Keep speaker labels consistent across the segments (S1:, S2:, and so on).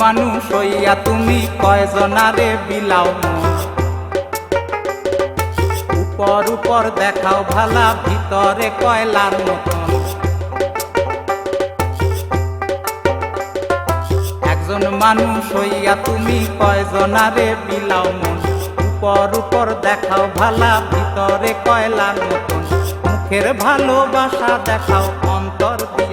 S1: মানুষ হইয়া তুমি কয়জনারে বিলাও উপর উপর দেখাও ভালা, ভিতরে কয়লার মতন। একজন মানুষ হইয়া তুমি কয়জনারে বিলাও মন? উপর উপর দেখাও ভালা, ভিতরে কয়লার মতন। মুখের ভালোবাসা দেখাও অন্তর দিয়া।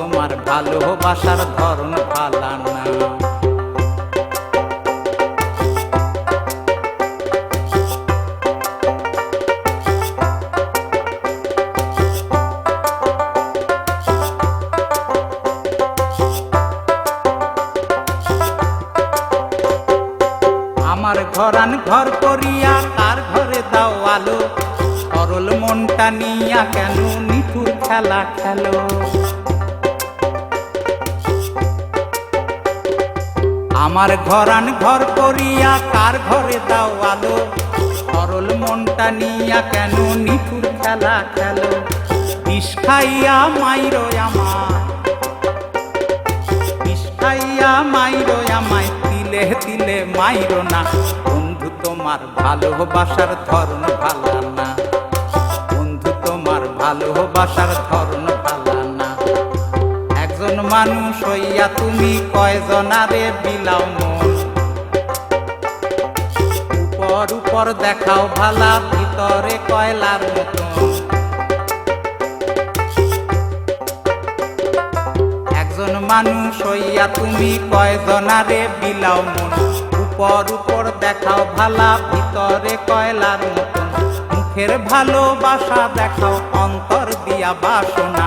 S1: তোমার ভালোবাসার ধরন ভালা না। আমার ঘরান ঘর করিয়া তার ঘরে দাও আলো। সরল মনটা নিয়া কেন নিঠুর খেলা খেলো? আমার ঘরান ঘর করিয়া কার ঘরে দাও আলো? সরল মনটা নিয়া কেন নিঠুর খেলা খেলো? বিষ খাইয়া মাইরো আমার বিষ খাইয়া মাইরো আমায়, তিলে তিলে মাইরো না। বন্ধু তোমার ভালোবাসার ধরন ভালো না। বন্ধু তোমার ভালোবাসার ধরন মানুষ হইয়া তুমি কয়জনারে বিলাও মন? উপর উপর দেখাও ভালা, ভিতরে কয়লার মতন। একজন মানুষ হইয়া তুমি কয়জনারে বিলাও মন? উপর উপর দেখাও ভালা, ভিতরে কয়লার মতন। মুখের ভালোবাসা দেখাও, অন্তর দিয়া বাসনা।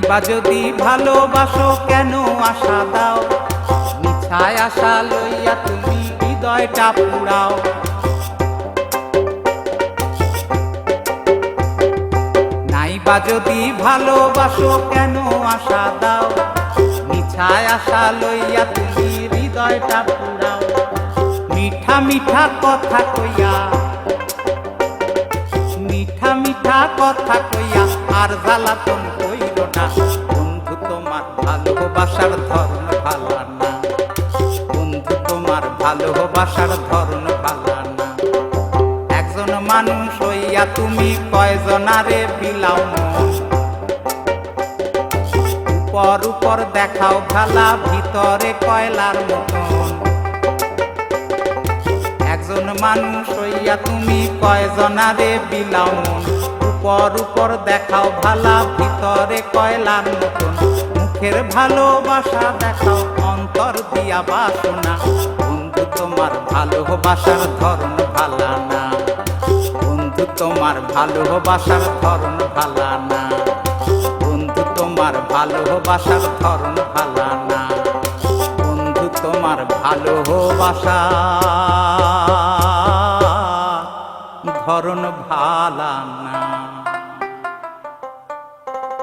S1: নাইবা যদি ভালোবাসো, কেন আশা দাও? মিছায় আশা লইয়া তুমি হৃদয়টা পুরাও। নাইবা যদি ভালোবাসো, কেন আশা দাও? মিছায় আশা লইয়া তুমি হৃদয়টা পুরাও। মিঠা মিঠা কথা কইয়া, মিঠা মিঠা কথা কইয়া, আর জ্বালাতন ভালোবাসার ধরন ভালো না। বন্ধু, তোমার ভালোবাসার ধরন ভালো না। একজন মানুষ হইয়া তুমি কয়জনারে বিলাও উপর উপর দেখাও ভালা, ভিতরে কয়লার মতন। একজন মানুষ হইয়া তুমি কয়জনারে বিলাও উপর উপর দেখাও ভালা, ভিতরে কয়লার মতন। মুখের ভালোবাসা দেখাও, অন্তর দিয়া বাসনা। বন্ধু, তোমার ভালোবাসার ধরন ভালা না বন্ধু, তোমার ভালোবাসার ধরন ভালা না বন্ধু, তোমার ভালোবাসার ধরন ভালা না বন্ধু, তোমার ভালোবাসা ধরন ভালা না